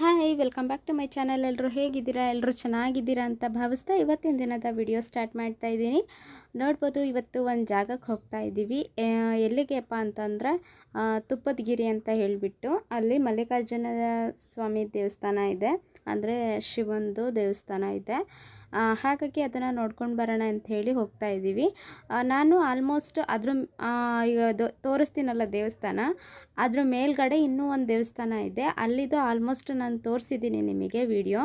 Hi, welcome back to my channel. ಎಲ್ಲರೂ ಹೇಗಿದ್ದೀರಾ? ಎಲ್ಲರೂ ಚೆನ್ನಾಗಿದ್ದೀರಾ ಅಂತ ಭಾವಿಸ್ತಾ ಇವತ್ತಿನ ದಿನದ ವಿಡಿಯೋ ಸ್ಟಾರ್ಟ್ ಮಾಡ್ತಾ ಇದ್ದೀನಿ. ನೋಡ್ಬೋದು, ಇವತ್ತು ಒಂದು ಜಾಗಕ್ಕೆ ಹೋಗ್ತಾ ಇದ್ದೀವಿ. ಎಲ್ಲಿಗೆಪ್ಪ ಅಂತಂದ್ರೆ ತುಪ್ಪದಗಿರಿ ಅಂತ ಹೇಳಿಬಿಟ್ಟು ಅಲ್ಲಿ ಮಲ್ಲಿಕಾರ್ಜುನ ಸ್ವಾಮಿ ದೇವಸ್ಥಾನ ಇದೆ. ಅಂದರೆ ಶಿವಂದು ದೇವಸ್ಥಾನ ಇದೆ. ಹಾಗಾಗಿ ಅದನ್ನು ನೋಡ್ಕೊಂಡು ಬರೋಣ ಅಂತ ಹೇಳಿ ಹೋಗ್ತಾ ಇದ್ದೀವಿ. ನಾನು ಆಲ್ಮೋಸ್ಟ್ ಅದ್ರ ಈಗ ತೋರಿಸ್ತೀನಲ್ಲ ದೇವಸ್ಥಾನ, ಅದ್ರ ಮೇಲ್ಗಡೆ ಇನ್ನೂ ಒಂದು ದೇವಸ್ಥಾನ ಇದೆ. ಅಲ್ಲಿದು ಆಲ್ಮೋಸ್ಟ್ ನಾನು ತೋರಿಸಿದ್ದೀನಿ ನಿಮಗೆ ವಿಡಿಯೋ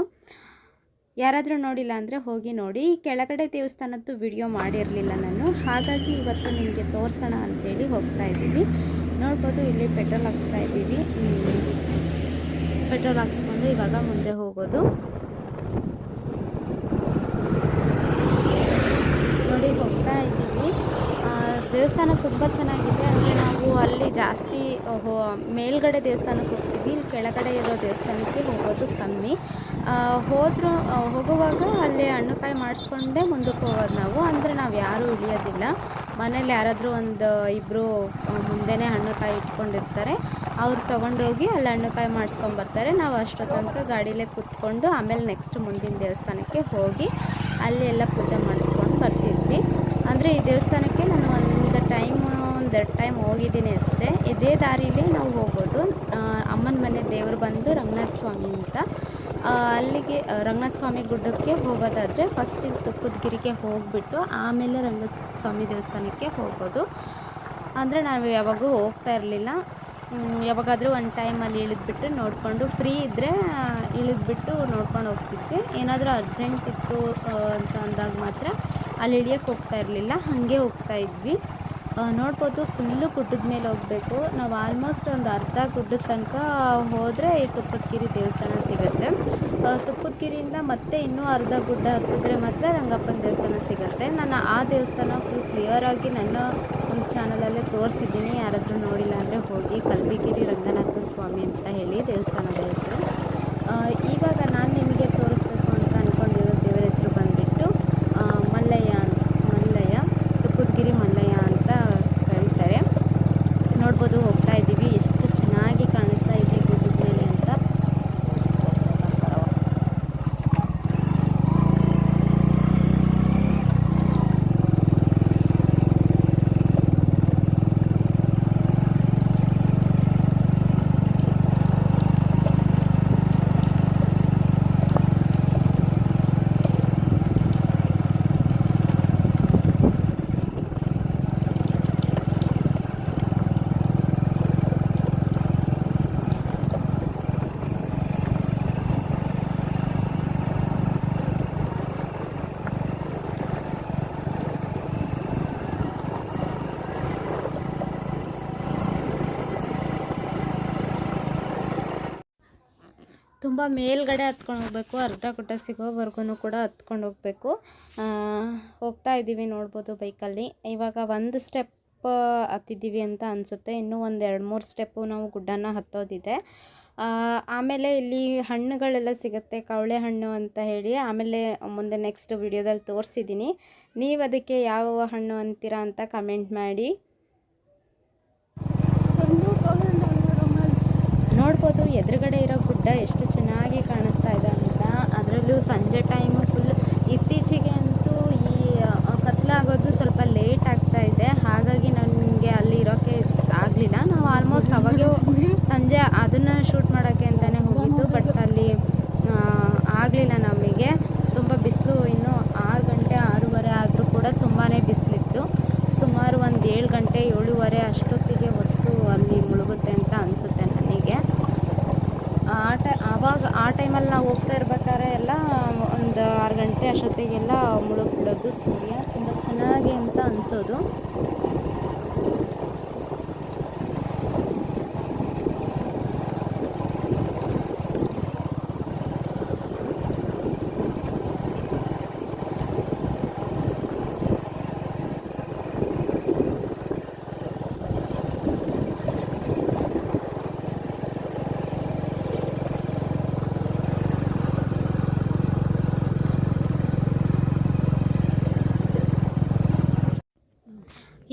ಯಾರಾದರೂ ನೋಡಿಲ್ಲ ಅಂದರೆ ಹೋಗಿ ನೋಡಿ. ಕೆಳಗಡೆ ದೇವಸ್ಥಾನದ್ದು ವಿಡಿಯೋ ಮಾಡಿರಲಿಲ್ಲ ನಾನು. ಹಾಗಾಗಿ ಇವತ್ತು ನಿಮಗೆ ತೋರಿಸೋಣ ಅಂತೇಳಿ ಹೋಗ್ತಾ ಇದ್ದೀವಿ. ನೋಡ್ಬೋದು ಇಲ್ಲಿ ಪೆಟ್ರೋಲ್ ಹಾಕ್ಸ್ತಾ ಇದ್ದೀವಿ. ಪೆಟ್ರೋಲ್ ಹಾಕ್ಸ್ಕೊಂಡು ಇವಾಗ ಮುಂದೆ ಹೋಗೋದು. ನೋಡಿ ಹೋಗ್ತಾ ಇದ್ದೀವಿ. ದೇವಸ್ಥಾನ ತುಂಬ ಚೆನ್ನಾಗಿದೆ. ಅಂದರೆ ನಾವು ಅಲ್ಲಿ ಜಾಸ್ತಿ, ಹೋ, ಮೇಲ್ಗಡೆ ದೇವಸ್ಥಾನಕ್ಕೆ ಹೋಗ್ತೀವಿ. ಕೆಳಗಡೆ ಇರೋ ದೇವಸ್ಥಾನಕ್ಕೆ ಹೋಗೋದು ಕಮ್ಮಿ. ಹೋದರೂ, ಹೋಗುವಾಗ ಅಲ್ಲಿ ಹಣ್ಣುಕಾಯಿ ಮಾಡಿಸ್ಕೊಂಡೇ ಮುಂದಕ್ಕೆ ಹೋಗೋದು ನಾವು. ಅಂದರೆ ನಾವು ಯಾರೂ ಇಳಿಯೋದಿಲ್ಲ. ಮನೇಲಿ ಯಾರಾದರೂ ಒಂದು ಇಬ್ಬರು ಮುಂದೆನೇ ಹಣ್ಣುಕಾಯಿ ಇಟ್ಕೊಂಡಿರ್ತಾರೆ. ಅವ್ರು ತೊಗೊಂಡೋಗಿ ಅಲ್ಲಿ ಹಣ್ಣುಕಾಯಿ ಮಾಡಿಸ್ಕೊಂಬರ್ತಾರೆ ನಾವು ಅಷ್ಟೊತ್ತನಕ ತನಕ ಗಾಡೀಲೇ ಕೂತ್ಕೊಂಡು ಆಮೇಲೆ ನೆಕ್ಸ್ಟ್ ಮುಂದಿನ ದೇವಸ್ಥಾನಕ್ಕೆ ಹೋಗಿ ಅಲ್ಲಿ ಎಲ್ಲ ಪೂಜೆ ಮಾಡಿಸ್ಕೊಂಡು ಅಂದರೆ ಈ ದೇವಸ್ಥಾನಕ್ಕೆ ನಾನು ಒಂದು ಟೈಮ್ ಒಂದೆರಡು ಟೈಮ್ ಹೋಗಿದ್ದೀನಿ ಅಷ್ಟೇ. ಇದೇ ದಾರಿಲಿ ನಾವು ಹೋಗೋದು. ಅಮ್ಮನ ಮನೆ ದೇವರು ಬಂದು ರಂಗನಾಥ ಸ್ವಾಮಿ ಅಂತ. ಅಲ್ಲಿಗೆ ರಂಗನಾಥ ಸ್ವಾಮಿ ಗುಡ್ಡಕ್ಕೆ ಹೋಗೋದಾದರೆ ಫಸ್ಟ್ ತುಪ್ಪದಗಿರಿಗೆ ಹೋಗಿಬಿಟ್ಟು ಆಮೇಲೆ ರಂಗನಾಥ ಸ್ವಾಮಿ ದೇವಸ್ಥಾನಕ್ಕೆ ಹೋಗೋದು. ಅಂದರೆ ನಾವು ಯಾವಾಗೂ ಹೋಗ್ತಾ ಇರಲಿಲ್ಲ. ಯಾವಾಗಾದರೂ ಒಂದು ಟೈಮಲ್ಲಿ ಇಳಿದ್ಬಿಟ್ಟು ನೋಡಿಕೊಂಡು ಫ್ರೀ ಇದ್ದರೆ ಇಳಿದ್ಬಿಟ್ಟು ನೋಡ್ಕೊಂಡು ಹೋಗ್ತಿದ್ವಿ. ಏನಾದರೂ ಅರ್ಜೆಂಟ್ ಇತ್ತು ಅಂತ ಅಂದಾಗ ಮಾತ್ರ ಅಲ್ಲಿ ಹಿಡಿಯೋಕ್ಕೆ ಹೋಗ್ತಾ ಇರಲಿಲ್ಲ, ಹಾಗೆ ಹೋಗ್ತಾ ಇದ್ವಿ. ನೋಡ್ಬೋದು ಫುಲ್ಲು ಗುಡ್ಡದ ಮೇಲೆ ಹೋಗಬೇಕು. ನಾವು ಆಲ್ಮೋಸ್ಟ್ ಒಂದು ಅರ್ಧ ಗುಡ್ಡದ ತನಕ ಹೋದರೆ ಈ ತುಪ್ಪದಗಿರಿ ದೇವಸ್ಥಾನ ಸಿಗುತ್ತೆ. ತುಪ್ಪದಗಿರಿಯಿಂದ ಮತ್ತೆ ಇನ್ನೂ ಅರ್ಧ ಗುಡ್ಡ ಹತ್ತಿದ್ರೆ ಮಾತ್ರ ರಂಗಪ್ಪನ ದೇವಸ್ಥಾನ ಸಿಗುತ್ತೆ. ನಾನು ಆ ದೇವಸ್ಥಾನ ಫುಲ್ ಕ್ಲಿಯರಾಗಿ ನನ್ನ ಒಂದು ಚಾನಲಲ್ಲೇ ತೋರಿಸಿದ್ದೀನಿ. ಯಾರಾದರೂ ನೋಡಿಲ್ಲ ಅಂದರೆ ಹೋಗಿ ಕಲ್ಬಿಗಿರಿ ರಂಗನಾಥ ಸ್ವಾಮಿ ಅಂತ ಹೇಳಿ ದೇವಸ್ಥಾನದ ಹೆಸರು. ಇವಾಗ ನಾನು ನಿಮಗೆ ತೋರಿಸ್ಬೇಕು ಅಂತ ಅಂದ್ಕೊಂಡಿರೋ ದೇವರ ಹೆಸರು ಬಂದುಬಿಟ್ಟು ಮಲ್ಲಯ್ಯ ಅಂತ ಮಲ್ಲಯ್ಯ ತುಪ್ಪದಗಿರಿ ಮಲ್ಲಯ್ಯ ಅಂತ ಕರೀತಾರೆ ನೋಡ್ಬೋದು ಹೋಗ್ತಾ ಇದ್ದೀವಿ ಎಷ್ಟು ಚೆನ್ನಾಗಿ ಕಾಣಿಸ್ತಾ ಇದೆ ಗುಡ್ಡದ ಮೇಲೆ ಅಂತ ತುಂಬ ಮೇಲ್ಗಡೆ ಹತ್ಕೊಂಡು ಹೋಗ್ಬೇಕು, ಅರ್ಧ ಗುಡ್ಡ ಸಿಗೋವರೆಗೂ ಕೂಡ ಹತ್ಕೊಂಡು ಹೋಗಬೇಕು. ಹೋಗ್ತಾ ಇದ್ದೀವಿ ನೋಡ್ಬೋದು ಬೈಕಲ್ಲಿ. ಇವಾಗ ಒಂದು ಸ್ಟೆಪ್ ಹತ್ತಿದ್ದೀವಿ ಅಂತ ಅನಿಸುತ್ತೆ. ಇನ್ನೂ ಒಂದು ಎರಡು ಮೂರು ಸ್ಟೆಪ್ಪು ನಾವು ಗುಡ್ಡನ ಹತ್ತೋದಿದೆ. ಆಮೇಲೆ ಇಲ್ಲಿ ಹಣ್ಣುಗಳೆಲ್ಲ ಸಿಗುತ್ತೆ, ಕವಳೆ ಹಣ್ಣು ಅಂತ ಹೇಳಿ. ಆಮೇಲೆ ಮುಂದೆ ನೆಕ್ಸ್ಟ್ ವಿಡಿಯೋದಲ್ಲಿ ತೋರಿಸಿದ್ದೀನಿ ನೀವು ಅದಕ್ಕೆ ಯಾವ ಹಣ್ಣು ಅಂತೀರಾ ಅಂತ ಕಮೆಂಟ್ ಮಾಡಿ. ನೋಡ್ಬೋದು, ಎದುರುಗಡೆ ಇರೋ ಗುಡ್ಡ ಎಷ್ಟು ಚೆನ್ನಾಗಿ ಕಾಣಿಸ್ತಾ ಇದೆ ಅಂತ. ಅದರಲ್ಲೂ ಸಂಜೆ ಟೈಮು ಫುಲ್ ಇತ್ತೀಚೆಗೆ ಅಂತೂ ಈ ಕತ್ಲಾಗೋದು ಸ್ವಲ್ಪ ಲೇಟ್ ಆಗ್ತಾ ಇದೆ. ಹಾಗಾಗಿ ನನಗೆ ಅಲ್ಲಿ ಇರೋಕ್ಕೆ ಆಗಲಿಲ್ಲ. ನಾವು ಆಲ್ಮೋಸ್ಟ್ ಅವಾಗ ಸಂಜೆ ಅದನ್ನು ಶೂಟ್ ಮಾಡೋಕ್ಕೆ ಅಂತಲೇ ಹೋಗಿದ್ದು ಬಟ್ ಅಲ್ಲಿ ಆಗಲಿಲ್ಲ ನಮಗೆ. ತುಂಬ ಬಿಸಿಲು ಇನ್ನು ಆರು ಗಂಟೆ, ಆರೂವರೆ ಆದರೂ ಕೂಡ ತುಂಬಾ ಬಿಸಿಲಿತ್ತು. ಸುಮಾರು ಒಂದು ಏಳು ಗಂಟೆ, ಏಳುವರೆ ಅಷ್ಟೊತ್ತಿಗೆ ಹೊತ್ತು ಅಲ್ಲಿ ಮುಳುಗುತ್ತೆ ಅಂತ ಅನಿಸುತ್ತೆ ನನಗೆ. ಆ ಟೈ, ಆವಾಗ ಆ ಟೈಮಲ್ಲಿ ನಾವು ಹೋಗ್ತಾ ಇರ್ಬೇಕಾದ್ರೆ ಎಲ್ಲ ಒಂದು ಆರು ಗಂಟೆ ಅಷ್ಟೊತ್ತಿಗೆಲ್ಲ ಮುಳುಗ್ಬಿಡೋದು ಸೂರ್ಯ. ತುಂಬ ಚೆನ್ನಾಗಿ ಅಂತ ಅನಿಸೋದು.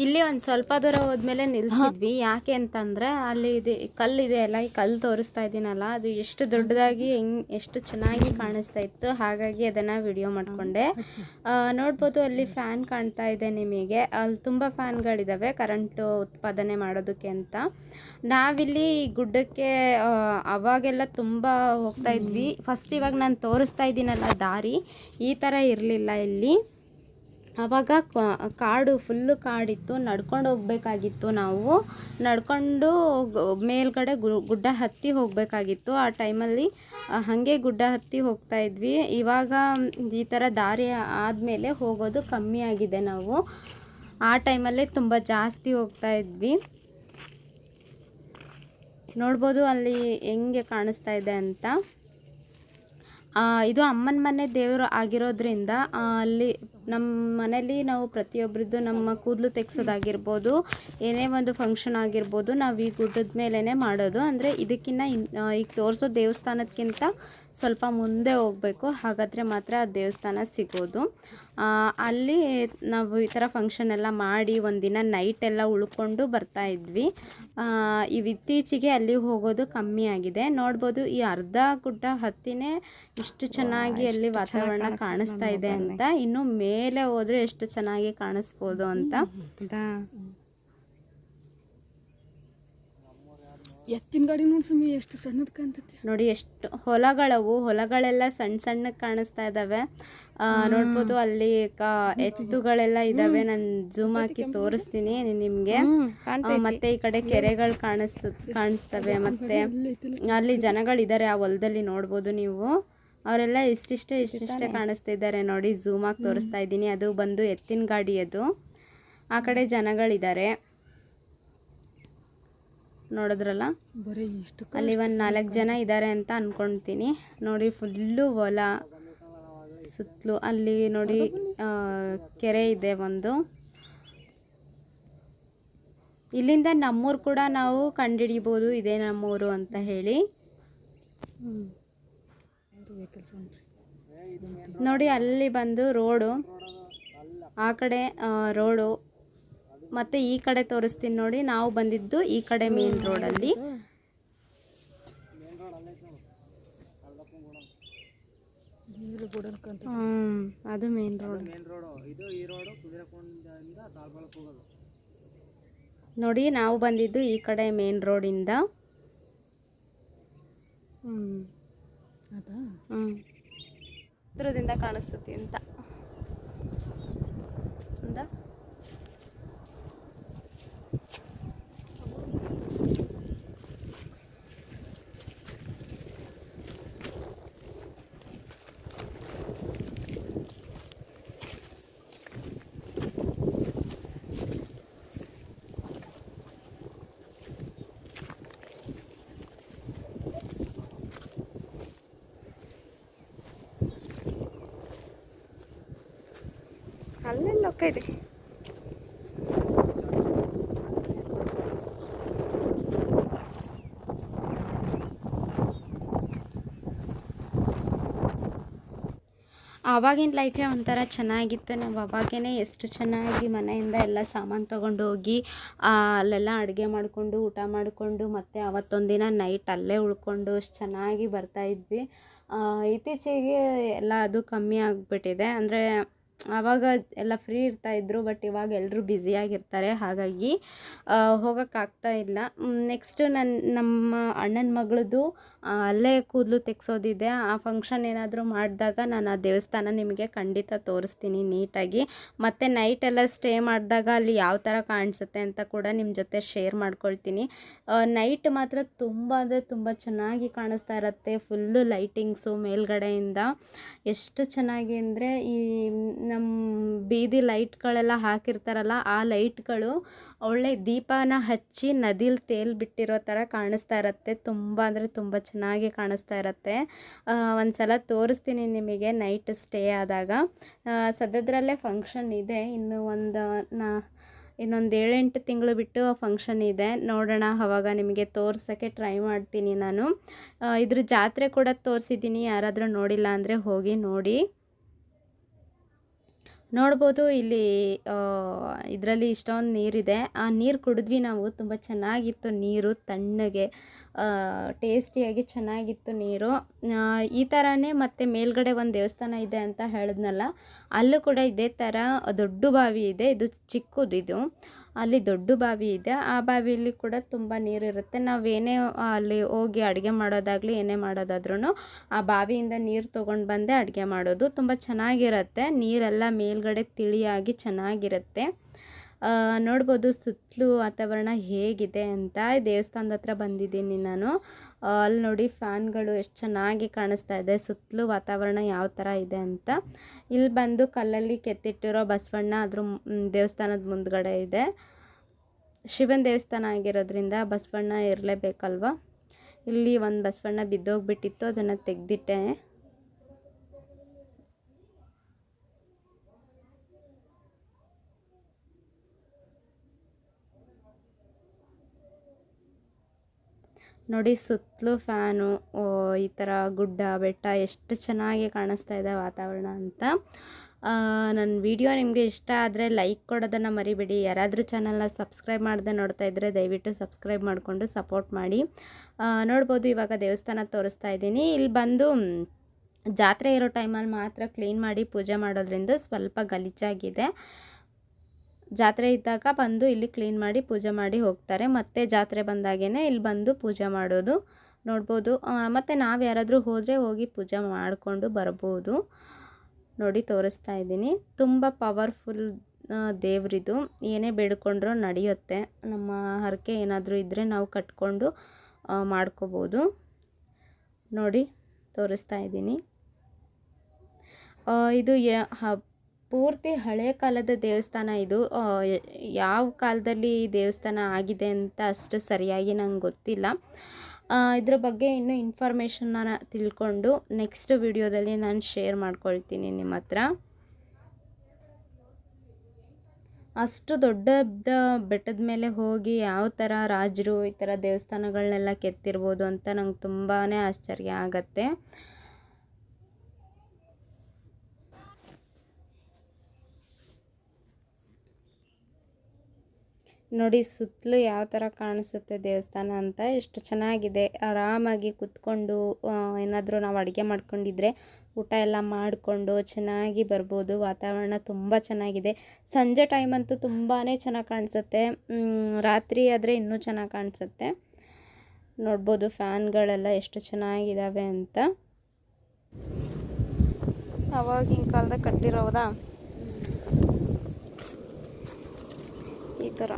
ಇಲ್ಲಿ ಒಂದು ಸ್ವಲ್ಪ ದೂರ ಹೋದ್ಮೇಲೆ ನಿಲ್ಸಿದ್ವಿ. ಯಾಕೆ ಅಂತಂದ್ರೆ ಅಲ್ಲಿ ಇದೆ ಕಲ್ಲಿದೆ ಅಲ್ಲ ಈ ಕಲ್ಲು ತೋರಿಸ್ತಾ ಇದ್ದೀನಲ್ಲ ಅದು ಎಷ್ಟು ದೊಡ್ಡದಾಗಿ ಹೆಂಗ್ ಎಷ್ಟು ಚೆನ್ನಾಗಿ ಕಾಣಿಸ್ತಾ ಇತ್ತು ಹಾಗಾಗಿ ಅದನ್ನು ವಿಡಿಯೋ ಮಾಡಿಕೊಂಡೆ. ನೋಡ್ಬೋದು ಅಲ್ಲಿ ಫ್ಯಾನ್ ಕಾಣ್ತಾ ಇದೆ ನಿಮಗೆ. ಅಲ್ಲಿ ತುಂಬ ಫ್ಯಾನ್ಗಳಿದ್ದಾವೆ ಕರೆಂಟು ಉತ್ಪಾದನೆ ಮಾಡೋದಕ್ಕೆ ಅಂತ. ನಾವಿಲ್ಲಿ ಗುಡ್ಡಕ್ಕೆ ಅವಾಗೆಲ್ಲ ತುಂಬ ಹೋಗ್ತಾ ಇದ್ವಿ. ಫಸ್ಟ್ ಇವಾಗ ನಾನು ತೋರಿಸ್ತಾ ಇದ್ದೀನಲ್ಲ ದಾರಿ ಈ ಥರ ಇರಲಿಲ್ಲ ಇಲ್ಲಿ. ಆವಾಗ ಕಾಡು ಫುಲ್ಲು ಕಾಡಿತ್ತು, ನಡ್ಕೊಂಡು ಹೋಗಬೇಕಾಗಿತ್ತು ನಾವು. ನಡ್ಕೊಂಡು ಮೇಲ್ಗಡೆ ಗುಡ್ಡ ಹತ್ತಿ ಹೋಗಬೇಕಾಗಿತ್ತು. ಆ ಟೈಮಲ್ಲಿ ಹಾಗೆ ಗುಡ್ಡ ಹತ್ತಿ ಹೋಗ್ತಾ ಇದ್ವಿ. ಇವಾಗ, ಈ ಥರ ದಾರಿ ಆದಮೇಲೆ ಹೋಗೋದು ಕಮ್ಮಿ ಆಗಿದೆ ನಾವು. ಆ ಟೈಮಲ್ಲೇ ತುಂಬ ಜಾಸ್ತಿ ಹೋಗ್ತಾ ಇದ್ವಿ. ನೋಡ್ಬೋದು ಅಲ್ಲಿ ಹೆಂಗೆ ಕಾಣಿಸ್ತಾ ಇದೆ ಅಂತ. ಇದು ಅಮ್ಮನ ಮನೆ ದೇವರು ಆಗಿರೋದ್ರಿಂದ ಅಲ್ಲಿ ನಮ್ಮ ಮನೇಲಿ ನಾವು ಪ್ರತಿಯೊಬ್ಬರದ್ದು ನಮ್ಮ ಕೂದಲು ತೆಗ್ಸೋದಾಗಿರ್ಬೋದು ಏನೇ ಒಂದು ಫಂಕ್ಷನ್ ಆಗಿರ್ಬೋದು ನಾವು ಈ ಗುಡ್ಡದ ಮೇಲೇ ಮಾಡೋದು. ಅಂದರೆ ಇದಕ್ಕಿಂತ ಈಗ ತೋರಿಸೋ ದೇವಸ್ಥಾನಕ್ಕಿಂತ ಸ್ವಲ್ಪ ಮುಂದೆ ಹೋಗಬೇಕು. ಹಾಗಾದರೆ ಮಾತ್ರ ಆ ದೇವಸ್ಥಾನ ಸಿಗೋದು. ಅಲ್ಲಿ ನಾವು ಈ ಥರ ಫಂಕ್ಷನ್ ಎಲ್ಲ ಮಾಡಿ ಒಂದಿನ ನೈಟ್ ಎಲ್ಲ ಉಳ್ಕೊಂಡು ಬರ್ತಾ ಇದ್ವಿ. ಈ ಇವ್ ಇತ್ತೀಚೆಗೆ ಅಲ್ಲಿ ಹೋಗೋದು ಕಮ್ಮಿ ಆಗಿದೆ. ನೋಡ್ಬೋದು ಈ ಅರ್ಧ ಗುಡ್ಡ ಹತ್ತಿನೇ ಇಷ್ಟು ಚೆನ್ನಾಗಿ ಅಲ್ಲಿ ವಾತಾವರಣ ಕಾಣಿಸ್ತಾ ಇದೆ ಅಂತ. ಇನ್ನು ಮೇಲೆ ಹೋದ್ರೆ ಎಷ್ಟು ಚೆನ್ನಾಗಿ ಕಾಣಿಸ್ಬೋದು ಅಂತ. ಎತ್ತಿನ ಗಾಡಿ ನೋಡಿ ಸುಮ್ಮನೆ ಎಷ್ಟು ಸಣ್ಣದ್ ಕಾಣ್ತೈತಿ. ನೋಡಿ ಎಷ್ಟು ಹೊಲಗಳವು ಹೊಲಗಳೆಲ್ಲ ಸಣ್ಣ ಸಣ್ಣ ಕಾಣಿಸ್ತಾ ಇದಾವೆ. ನೋಡ್ಬೋದು ಅಲ್ಲಿ ಎತ್ತುಗಳೆಲ್ಲ ಇದಾವೆ. ನಾನು ಜೂಮ್ ಹಾಕಿ ತೋರಿಸ್ತೀನಿ ನಿಮ್ಗೆ. ಮತ್ತೆ ಈ ಕಡೆ ಕೆರೆಗಳು ಕಾಣಿಸ್ತ ಕಾಣಿಸ್ತವೆ ಮತ್ತೆ. ಅಲ್ಲಿ ಜನಗಳಿದ್ದಾರೆ ಆ ಹೊಲದಲ್ಲಿ ನೋಡ್ಬೋದು ನೀವು. ಅವರೆಲ್ಲ ಇಷ್ಟಿಷ್ಟೇ ಇಷ್ಟಿಷ್ಟೇ ಕಾಣಿಸ್ತಾ ಇದ್ದಾರೆ ನೋಡಿ ಝೂಮ್ ಆಗಿ ತೋರಿಸ್ತಾ ಇದ್ದೀನಿ. ಅದು ಬಂದು ಎತ್ತಿನ ಗಾಡಿ ಅದು. ಆ ಕಡೆ ಜನಗಳಿದ್ದಾರೆ. ನೋಡಿದ್ರಲ್ಲ? ಅಲ್ಲಿ ಒಂದು ನಾಲ್ಕು ಜನ ಇದ್ದಾರೆ ಅಂತ ಅಂದ್ಕೊಳ್ತೀನಿ ನೋಡಿ ಫುಲ್ಲು ಹೊಲ ಸುತ್ತಲೂ ಅಲ್ಲಿ ನೋಡಿ ಕೆರೆ ಇದೆ ಒಂದು. ಇಲ್ಲಿಂದ ನಮ್ಮೂರು ಕೂಡ ನಾವು ಕಂಡುಹಿಡಿಬೋದು ಇದೇ ನಮ್ಮೂರು ಅಂತ ಹೇಳಿ. ನೋಡಿ, ಅಲ್ಲಿ ಬಂದು ರೋಡು. ಆ ಕಡೆ ರೋಡು. ಮತ್ತು ಈ ಕಡೆ ತೋರಿಸ್ತೀನಿ ನೋಡಿ, ನಾವು ಬಂದಿದ್ದು ಈ ಕಡೆ ಮೇನ್ ರೋಡಲ್ಲಿ. ಅದು ಮೇನ್ ರೋಡ್. ನೋಡಿ, ನಾವು ಬಂದಿದ್ದು ಈ ಕಡೆ ಮೇನ್ ರೋಡಿಂದ. ಹ್ಮ್. ಹ್ಮ್. ಹತ್ರದಿಂದ ಕಾಣಿಸ್ತತಿ ಅಂತ. ಲೊಕ್ಕ ಇದೆ ಆವಾಗಿನ ಲೈಫೇ ಒಂಥರ ಚೆನ್ನಾಗಿತ್ತು. ನಾವು ಅವಾಗೇ ಎಷ್ಟು ಚೆನ್ನಾಗಿ ಮನೆಯಿಂದ ಎಲ್ಲ ಸಾಮಾನು ತೊಗೊಂಡು ಹೋಗಿ ಅಲ್ಲೆಲ್ಲ ಅಡುಗೆ ಮಾಡಿಕೊಂಡು ಊಟ ಮಾಡಿಕೊಂಡು ಮತ್ತು ಅವತ್ತೊಂದಿನ ನೈಟ್ ಅಲ್ಲೇ ಉಳ್ಕೊಂಡು ಅಷ್ಟು ಚೆನ್ನಾಗಿ ಬರ್ತಾ ಇದ್ವಿ. ಆ, ಇತ್ತೀಚೆಗೆ ಎಲ್ಲ ಅದು ಕಮ್ಮಿ ಆಗಿಬಿಟ್ಟಿದೆ. ಅಂದರೆ ಆವಾಗ ಎಲ್ಲ ಫ್ರೀ ಇರ್ತಾಯಿದ್ರು ಬಟ್ ಇವಾಗ ಎಲ್ಲರೂ ಬ್ಯುಸಿಯಾಗಿರ್ತಾರೆ ಹಾಗಾಗಿ ಹೋಗೋಕ್ಕಾಗ್ತಾ ಇಲ್ಲ. ನೆಕ್ಸ್ಟ್ ನನ್ನ ನಮ್ಮ ಅಣ್ಣನ ಮಗಳದು ಅಲ್ಲೇ ಕೂದಲು ತೆಗ್ಸೋದಿದೆ. ಆ ಫಂಕ್ಷನ್ ಏನಾದರೂ ಮಾಡಿದಾಗ ನಾನು ಆ ದೇವಸ್ಥಾನ ನಿಮಗೆ ಖಂಡಿತ ತೋರಿಸ್ತೀನಿ ನೀಟಾಗಿ. ಮತ್ತು ನೈಟ್ ಎಲ್ಲ ಸ್ಟೇ ಮಾಡಿದಾಗ ಅಲ್ಲಿ ಯಾವ ಥರ ಕಾಣಿಸುತ್ತೆ ಅಂತ ಕೂಡ ನಿಮ್ಮ ಜೊತೆ ಶೇರ್ ಮಾಡ್ಕೊಳ್ತೀನಿ. ನೈಟ್ ಮಾತ್ರ ತುಂಬ ಅಂದರೆ ತುಂಬ ಚೆನ್ನಾಗಿ ಕಾಣಿಸ್ತಾ ಇರುತ್ತೆ. ಫುಲ್ಲು ಲೈಟಿಂಗ್ಸು ಮೇಲ್ಗಡೆಯಿಂದ. ಎಷ್ಟು ಚೆನ್ನಾಗಿ ಅಂದರೆ ಈ ನಮ್ಮ ಬೀದಿ ಲೈಟ್ಗಳೆಲ್ಲ ಹಾಕಿರ್ತಾರಲ್ಲ, ಆ ಲೈಟ್ಗಳು ಒಳ್ಳೆ ದೀಪನ ಹಚ್ಚಿ ನದಿಲಿ ತೇಲ್ ಬಿಟ್ಟಿರೋ ಥರ ಕಾಣಿಸ್ತಾ ಇರುತ್ತೆ. ತುಂಬ ಅಂದರೆ ತುಂಬ ಚೆನ್ನಾಗಿ ಕಾಣಿಸ್ತಾ ಇರುತ್ತೆ. ಒಂದು ಸಲ ತೋರಿಸ್ತೀನಿ ನಿಮಗೆ ನೈಟ್ ಸ್ಟೇ ಆದಾಗ. ಸದ್ಯದ್ರಲ್ಲೇ ಫಂಕ್ಷನ್ ಇದೆ. ಇನ್ನು ಒಂದು, ನಾ, ಇನ್ನೊಂದು ಏಳೆಂಟು ತಿಂಗಳು ಬಿಟ್ಟು ಫಂಕ್ಷನ್ ಇದೆ. ನೋಡೋಣ, ಅವಾಗ ನಿಮಗೆ ತೋರ್ಸೋಕ್ಕೆ ಟ್ರೈ ಮಾಡ್ತೀನಿ ನಾನು. ಇದ್ರ ಜಾತ್ರೆ ಕೂಡ ತೋರಿಸಿದ್ದೀನಿ. ಯಾರಾದರೂ ನೋಡಿಲ್ಲ ಅಂದರೆ ಹೋಗಿ ನೋಡಿ. ನೋಡ್ಬೋದು ಇಲ್ಲಿ ಇದರಲ್ಲಿ ಇಷ್ಟೊಂದು ನೀರಿದೆ. ಆ ನೀರು ಕುಡಿದ್ವಿ ನಾವು. ತುಂಬ ಚೆನ್ನಾಗಿತ್ತು ನೀರು, ತಣ್ಣಗೆ ಟೇಸ್ಟಿಯಾಗಿ ಚೆನ್ನಾಗಿತ್ತು ನೀರು. ಈ ಥರನೇ ಮತ್ತು ಮೇಲ್ಗಡೆ ಒಂದು ದೇವಸ್ಥಾನ ಇದೆ ಅಂತ ಹೇಳಿದ್ನಲ್ಲ, ಅಲ್ಲೂ ಕೂಡ ಇದೇ ಥರ ದೊಡ್ಡ ಬಾವಿ ಇದೆ. ಇದು ಚಿಕ್ಕದು ಇದು. ಅಲ್ಲಿ ದೊಡ್ಡ ಬಾವಿ ಇದೆ. ಆ ಬಾವಿಯಲ್ಲಿ ಕೂಡ ತುಂಬ ನೀರಿರುತ್ತೆ ನಾವೇನೇ ಅಲ್ಲಿ ಹೋಗಿ ಅಡುಗೆ ಮಾಡೋದಾಗಲಿ, ಏನೇ ಮಾಡೋದಾದ್ರೂ ಆ ಬಾವಿಯಿಂದ ನೀರು ತೊಗೊಂಡು ಬಂದೇ ಅಡುಗೆ ಮಾಡೋದು. ತುಂಬ ಚೆನ್ನಾಗಿರುತ್ತೆ. ನೀರೆಲ್ಲ ಮೇಲ್ಗಡೆ ತಿಳಿಯಾಗಿ ಚೆನ್ನಾಗಿರುತ್ತೆ. ನೋಡ್ಬೋದು ಸುತ್ತಲೂ ವಾತಾವರಣ ಹೇಗಿದೆ ಅಂತ ದೇವಸ್ಥಾನದ ಹತ್ರ ಬಂದಿದ್ದೀನಿ ನಾನು. ಅಲ್ಲಿ ನೋಡಿ ಫ್ಯಾನ್ಗಳು ಎಷ್ಟು ಚೆನ್ನಾಗಿ ಕಾಣಿಸ್ತಾ ಇದೆ, ಸುತ್ತಲೂ ವಾತಾವರಣ ಯಾವ ಥರ ಇದೆ ಅಂತ. ಇಲ್ಲಿ ಬಂದು ಕಲ್ಲಲ್ಲಿ ಕೆತ್ತಿಟ್ಟಿರೋ ಬಸವಣ್ಣ ಅದ್ರ ದೇವಸ್ಥಾನದ ಮುಂದ್ಗಡೆ ಇದೆ. ಶಿವನ ದೇವಸ್ಥಾನ ಆಗಿರೋದ್ರಿಂದ ಬಸವಣ್ಣ ಇರಲೇಬೇಕಲ್ವ? ಇಲ್ಲಿ ಒಂದು ಬಸವಣ್ಣ ಬಿದ್ದೋಗ್ಬಿಟ್ಟಿತ್ತು, ಅದನ್ನು ತೆಗೆದಿಟ್ಟೆ. ನೋಡಿ ಸುತ್ತಲೂ ಫ್ಯಾನು ಈ ಥರ ಗುಡ್ಡ, ಬೆಟ್ಟ ಎಷ್ಟು ಚೆನ್ನಾಗಿ ಕಾಣಿಸ್ತಾ ಇದೆ ವಾತಾವರಣ ಅಂತ. ನನ್ನ ವಿಡಿಯೋ ನಿಮಗೆ ಇಷ್ಟ ಆದರೆ ಲೈಕ್ ಕೊಡೋದನ್ನು ಮರಿಬೇಡಿ. ಯಾರಾದರೂ ಚಾನಲ್ನ ಸಬ್ಸ್ಕ್ರೈಬ್ ಮಾಡದೆ ನೋಡ್ತಾ ಇದ್ದರೆ ದಯವಿಟ್ಟು ಸಬ್ಸ್ಕ್ರೈಬ್ ಮಾಡಿಕೊಂಡು ಸಪೋರ್ಟ್ ಮಾಡಿ. ನೋಡ್ಬೋದು ಇವಾಗ ದೇವಸ್ಥಾನ ತೋರಿಸ್ತಾ ಇದ್ದೀನಿ. ಇಲ್ಲಿ ಬಂದು ಜಾತ್ರೆ ಇರೋ ಟೈಮಲ್ಲಿ ಮಾತ್ರ ಕ್ಲೀನ್ ಮಾಡಿ ಪೂಜೆ ಮಾಡೋದ್ರಿಂದ ಸ್ವಲ್ಪ ಗಲೀಜಾಗಿದೆ. ಜಾತ್ರೆ ಇದ್ದಾಗ ಬಂದು ಇಲ್ಲಿ ಕ್ಲೀನ್ ಮಾಡಿ ಪೂಜೆ ಮಾಡಿ ಹೋಗ್ತಾರೆ. ಮತ್ತೆ ಜಾತ್ರೆ ಬಂದಾಗೇ ಇಲ್ಲಿ ಬಂದು ಪೂಜೆ ಮಾಡೋದು ನೋಡ್ಬೋದು. ಮತ್ತು ನಾವು ಯಾರಾದರೂ ಹೋದರೆ ಹೋಗಿ ಪೂಜೆ ಮಾಡಿಕೊಂಡು ಬರ್ಬೋದು. ನೋಡಿ, ತೋರಿಸ್ತಾ ಇದ್ದೀನಿ. ತುಂಬ ಪವರ್ಫುಲ್ ದೇವರಿದು. ಏನೇ ಬೇಡ್ಕೊಂಡ್ರೂ ನಡೆಯುತ್ತೆ. ನಮ್ಮ ಹರಕೆ ಏನಾದರೂ ಇದ್ದರೆ ನಾವು ಕಟ್ಕೊಂಡು ಮಾಡ್ಕೋಬೋದು. ನೋಡಿ, ತೋರಿಸ್ತಾ ಇದ್ದೀನಿ. ಇದು ಯ- ಪೂರ್ತಿ ಹಳೆಯ ಕಾಲದ ದೇವಸ್ಥಾನ ಇದು. ಯಾವ ಕಾಲದಲ್ಲಿ ದೇವಸ್ಥಾನ ಆಗಿದೆ ಅಂತ ಅಷ್ಟು ಸರಿಯಾಗಿ ನಂಗೆ ಗೊತ್ತಿಲ್ಲ. ಇದ್ರ ಬಗ್ಗೆ ಇನ್ನೂ ಇನ್ಫಾರ್ಮೇಷನ್ನ ತಿಳ್ಕೊಂಡು ನೆಕ್ಸ್ಟ್ ವಿಡಿಯೋದಲ್ಲಿ ನಾನು ಶೇರ್ ಮಾಡ್ಕೊಳ್ತೀನಿ ನಿಮ್ಮ ಹತ್ರ. ಅಷ್ಟು ದೊಡ್ಡ ಬೆಟ್ಟದ ಮೇಲೆ ಹೋಗಿ ಯಾವ ಥರ ರಾಜರು ಈ ಥರ ದೇವಸ್ಥಾನಗಳನ್ನೆಲ್ಲ ಕೆತ್ತಿರ್ಬೋದು ಅಂತ ನಂಗೆ ತುಂಬಾ ಆಶ್ಚರ್ಯ ಆಗತ್ತೆ. ನೋಡಿ ಸುತ್ತಲೂ ಯಾವ ಥರ ಕಾಣಿಸುತ್ತೆ ದೇವಸ್ಥಾನ ಅಂತ ಎಷ್ಟು ಚೆನ್ನಾಗಿದೆ. ಆರಾಮಾಗಿ ಕುತ್ಕೊಂಡು ಏನಾದರೂ ನಾವು ಅಡುಗೆ ಮಾಡ್ಕೊಂಡಿದ್ರೆ ಊಟ ಎಲ್ಲ ಮಾಡಿಕೊಂಡು ಚೆನ್ನಾಗಿ ಬರ್ಬೋದು. ವಾತಾವರಣ ತುಂಬ ಚೆನ್ನಾಗಿದೆ. ಸಂಜೆ ಟೈಮ್ ಅಂತೂ ತುಂಬಾ ಚೆನ್ನಾಗಿ ಕಾಣಿಸುತ್ತೆ. ರಾತ್ರಿ ಆದರೆ ಇನ್ನೂ ಚೆನ್ನಾಗಿ ಕಾಣಿಸುತ್ತೆ. ನೋಡ್ಬೋದು ಫ್ಯಾನ್ಗಳೆಲ್ಲ ಎಷ್ಟು ಚೆನ್ನಾಗಿದ್ದಾವೆ ಅಂತ. ಅವಾಗಿನ ಕಾಲದ ಕಟ್ಟಿರೋದಾ? ಈ ಥರ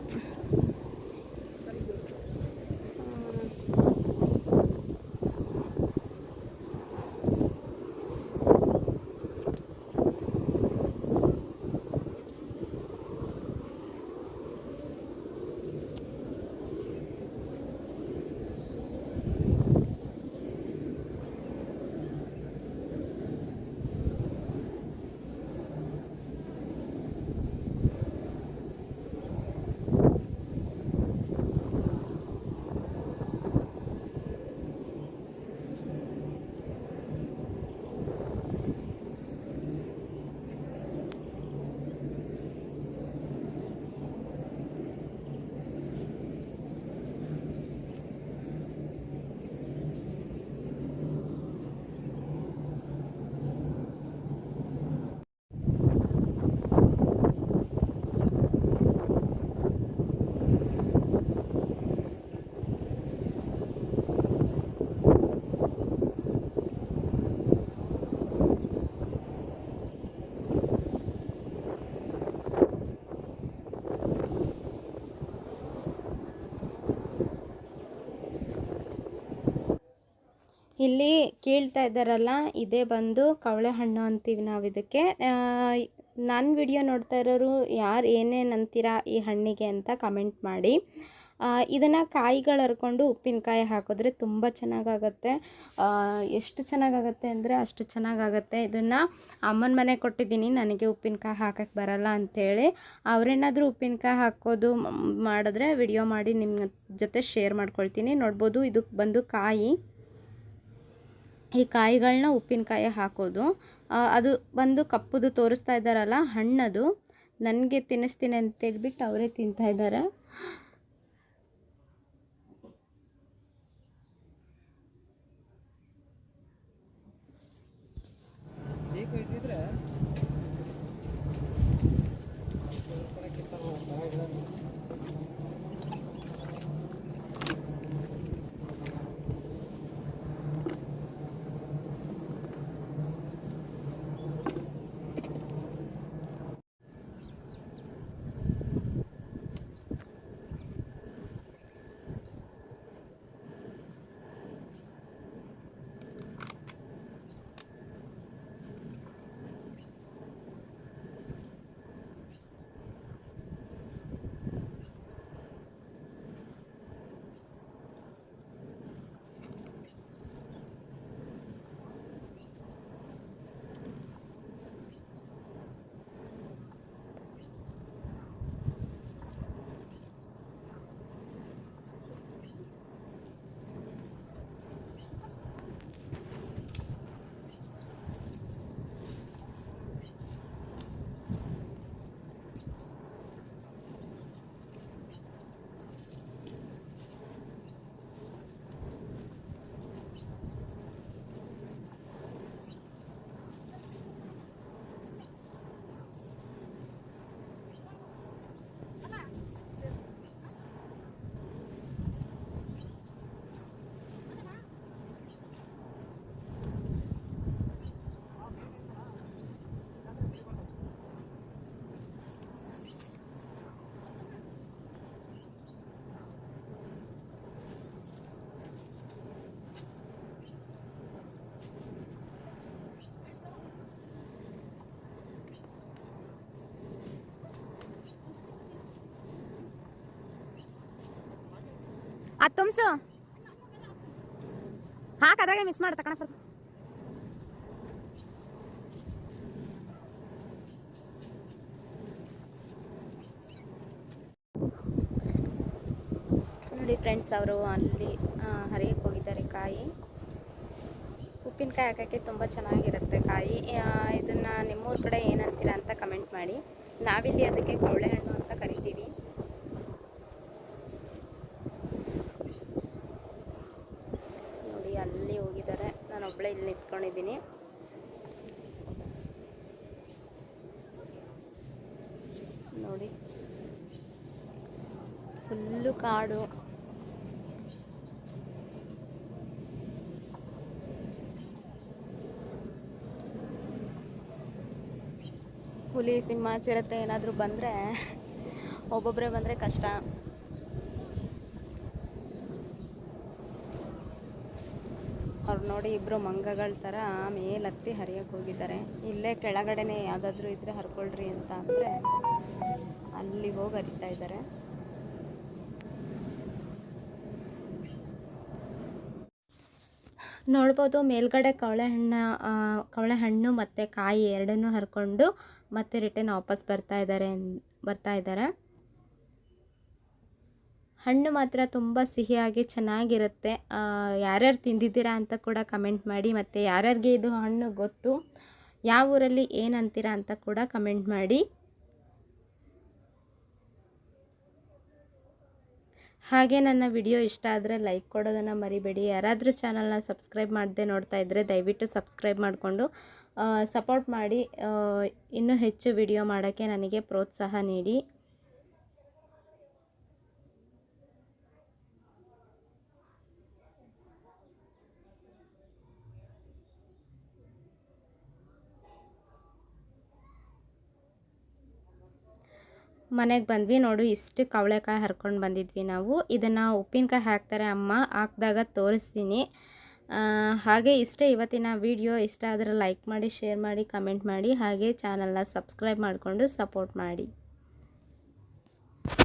ಇಲ್ಲಿ ಕೀಳ್ತಾ ಇದ್ದಾರಲ್ಲ, ಇದೇ ಬಂದು ಕವಳೆ ಹಣ್ಣು ಅಂತೀವಿ ನಾವು ಇದಕ್ಕೆ. ನನ್ನ ವಿಡಿಯೋ ನೋಡ್ತಾ ಇರೋರು ಯಾರು ಏನೇನು ಅಂತೀರಾ ಈ ಹಣ್ಣಿಗೆ ಅಂತ ಕಮೆಂಟ್ ಮಾಡಿ. ಇದನ್ನು ಕಾಯಿಗಳು ಹರ್ಕೊಂಡು ಉಪ್ಪಿನಕಾಯಿ ಹಾಕಿದ್ರೆ ತುಂಬ ಚೆನ್ನಾಗಾಗತ್ತೆ. ಎಷ್ಟು ಚೆನ್ನಾಗಾಗತ್ತೆ ಅಂದರೆ ಅಷ್ಟು ಚೆನ್ನಾಗಾಗತ್ತೆ. ಇದನ್ನು ಅಮ್ಮನ ಮನೆ ಕೊಟ್ಟಿದ್ದೀನಿ, ನನಗೆ ಉಪ್ಪಿನಕಾಯಿ ಹಾಕಕ್ಕೆ ಬರಲ್ಲ ಅಂಥೇಳಿ ಅವರೇನಾದರೂ ಉಪ್ಪಿನಕಾಯಿ ಹಾಕೋದು ಮಾಡಿದ್ರೆ ವಿಡಿಯೋ ಮಾಡಿ ನಿಮ್ಮ ಜೊತೆ ಶೇರ್ ಮಾಡ್ಕೊಳ್ತೀನಿ. ನೋಡ್ಬೋದು ಇದಕ್ಕೆ ಬಂದು ಕಾಯಿ. ಈ ಕಾಯಿಗಳನ್ನ ಉಪ್ಪಿನಕಾಯಿ ಹಾಕೋದು. ಅದು ಬಂದು ಕಪ್ಪುದು ತೋರಿಸ್ತಾ ಇದ್ದಾರಲ್ಲ, ಹಣ್ಣದು. ನನಗೆ ತಿನ್ನಿಸ್ತೀನಿ ಅಂತ ಹೇಳ್ಬಿಟ್ಟು ಅವರೇ ತಿಂತಾ ಇದ್ದಾರೆ. ಅದು ತುಂಬಿಸು ಹಾಕ, ಅದ್ರಾಗೆ ಮಿಕ್ಸ್ ಮಾಡಿ, ತಕಣ ನೋಡಿ ಫ್ರೆಂಡ್ಸ್ ಅವರು ಅಲ್ಲಿ ಹರಿಯಕ್ಕೆ ಹೋಗಿದ್ದಾರೆ ಕಾಯಿ. ಉಪ್ಪಿನಕಾಯಿ ಹಾಕೋಕ್ಕೆ ತುಂಬ ಚೆನ್ನಾಗಿರುತ್ತೆ ಕಾಯಿ. ಇದನ್ನು ನಿಮ್ಮೂರ ಕಡೆ ಏನಂತೀರ ಅಂತ ಕಮೆಂಟ್ ಮಾಡಿ. ನಾವಿಲ್ಲಿ ಅದಕ್ಕೆ ಕವಳೆ ಅಂತ ಕರಿತೀವಿ ನೋಡಿ ಅಲ್ಲಿ ಹೋಗಿದ್ದಾರೆ ನಾನು ಒಬ್ಬಳೇ ಇಲ್ಲಿ ನಿಂತ್ಕೊಂಡಿದ್ದೀನಿ ನೋಡಿ. ಫುಲ್ಲು ಕಾಡು. ಹುಲಿ, ಸಿಂಹ, ಚಿರತೆ ಏನಾದರೂ ಬಂದರೆ ಒಬ್ಬೊಬ್ಬರೇ ಬಂದರೆ ಕಷ್ಟ. ಅವ್ರು ನೋಡಿ ಇಬ್ಬರು ಮಂಗಗಳ ಥರ ಮೇಲೆ ಹತ್ತಿ ಹರಿಯಕ್ಕೆ ಹೋಗಿದ್ದಾರೆ. ಇಲ್ಲೇ ಕೆಳಗಡೆನೆ ಯಾವುದಾದ್ರೂ ಇದ್ರೆ ಹರ್ಕೊಳ್ರಿ ಅಂತ ಅಂದರೆ ಅಲ್ಲಿ ಹೋಗಿ ಹರಿತಾ ಇದ್ದಾರೆ. ನೋಡ್ಬೋದು ಮೇಲ್ಗಡೆ ಕವಳೆ ಹಣ್ಣು ಮತ್ತು ಕಾಯಿ ಎರಡನ್ನೂ ಹರ್ಕೊಂಡು ಮತ್ತೆ ರಿಟರ್ನ್ ವಾಪಸ್ ಬರ್ತಾ ಇದ್ದಾರೆ ಬರ್ತಾ ಇದ್ದಾರೆ. ಹಣ್ಣು ಮಾತ್ರ ತುಂಬ ಸಿಹಿಯಾಗಿ ಚೆನ್ನಾಗಿರುತ್ತೆ. ಯಾರ್ಯಾರು ತಿಂದಿದ್ದೀರಾ ಅಂತ ಕೂಡ ಕಮೆಂಟ್ ಮಾಡಿ ಮತ್ತು ಯಾರ್ಯಾರಿಗೆ ಇದು ಹಣ್ಣು ಗೊತ್ತು, ಯಾವ ಊರಲ್ಲಿ ಏನು ಅಂತೀರಾ ಅಂತ ಕೂಡ ಕಮೆಂಟ್ ಮಾಡಿ. ಹಾಗೆ ನನ್ನ ವಿಡಿಯೋ ಇಷ್ಟ ಆದರೆ ಲೈಕ್ ಕೊಡೋದನ್ನು ಮರಿಬೇಡಿ. ಯಾರಾದರೂ ಚಾನಲ್ನ ಸಬ್ಸ್ಕ್ರೈಬ್ ಮಾಡದೆ ನೋಡ್ತಾ ಇದ್ದರೆ ದಯವಿಟ್ಟು ಸಬ್ಸ್ಕ್ರೈಬ್ ಮಾಡಿಕೊಂಡು ಸಪೋರ್ಟ್ ಮಾಡಿ ಇನ್ನೂ ಹೆಚ್ಚು ವಿಡಿಯೋ ಮಾಡೋಕ್ಕೆ ನನಗೆ ಪ್ರೋತ್ಸಾಹ ನೀಡಿ. ಮನೆಗೆ ಬಂದ್ವಿ ನೋಡು, ಇಷ್ಟು ಕವಳೆಕಾಯಿ ಹರ್ಕೊಂಡು ಬಂದಿದ್ವಿ ನಾವು. ಇದನ್ನು ಉಪ್ಪಿನಕಾಯಿ ಹಾಕ್ತಾರೆ ಅಮ್ಮ, ಹಾಕಿದಾಗ ತೋರಿಸ್ತೀನಿ. ಹಾಗೆ ಇಷ್ಟೇ ಇವತ್ತಿನ ವಿಡಿಯೋ. ಇಷ್ಟ ಆದರೆ ಲೈಕ್ ಮಾಡಿ, ಶೇರ್ ಮಾಡಿ, ಕಮೆಂಟ್ ಮಾಡಿ. ಹಾಗೆ ಚಾನಲ್ನ ಸಬ್ಸ್ಕ್ರೈಬ್ ಮಾಡಿಕೊಂಡು ಸಪೋರ್ಟ್ ಮಾಡಿ.